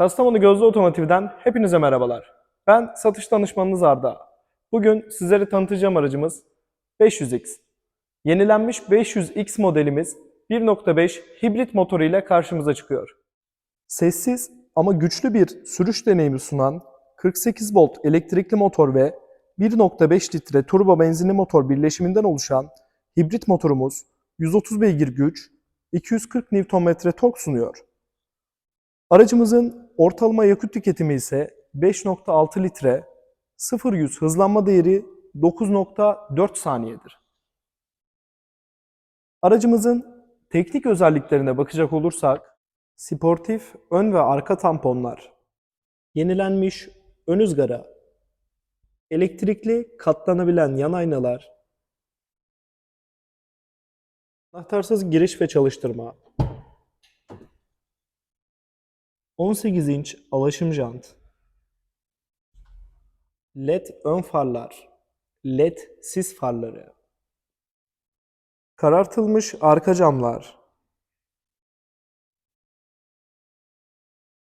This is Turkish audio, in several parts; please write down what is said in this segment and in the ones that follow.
Kastamonu Gözlü Otomotiv'den hepinize merhabalar. Ben satış danışmanınız Arda. Bugün sizlere tanıtacağım aracımız 500X. Yenilenmiş 500X modelimiz 1.5 hibrit motoru ile karşımıza çıkıyor. Sessiz ama güçlü bir sürüş deneyimi sunan 48 volt elektrikli motor ve 1.5 litre turbo benzinli motor birleşiminden oluşan hibrit motorumuz 130 beygir güç, 240 Nm tork sunuyor. Aracımızın ortalama yakıt tüketimi ise 5.6 litre, 0-100 hızlanma değeri 9.4 saniyedir. Aracımızın teknik özelliklerine bakacak olursak, sportif ön ve arka tamponlar, yenilenmiş ön ızgara, elektrikli katlanabilen yan aynalar, anahtarsız giriş ve çalıştırma, 18 inç alaşım jant, LED ön farlar, LED sis farları, karartılmış arka camlar,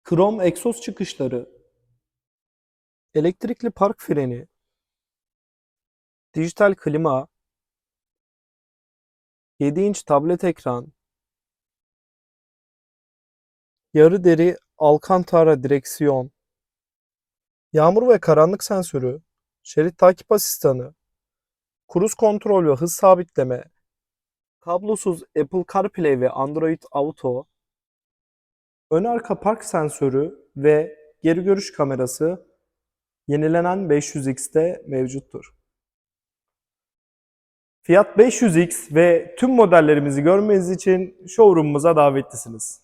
krom egzoz çıkışları, elektrikli park freni, dijital klima, 7 inç tablet ekran, yarı deri Alcantara direksiyon, yağmur ve karanlık sensörü, şerit takip asistanı, kruz kontrol ve hız sabitleme, kablosuz Apple CarPlay ve Android Auto, ön arka park sensörü ve geri görüş kamerası yenilenen 500X'te mevcuttur. Fiat 500X ve tüm modellerimizi görmeniz için showroom'umuza davetlisiniz.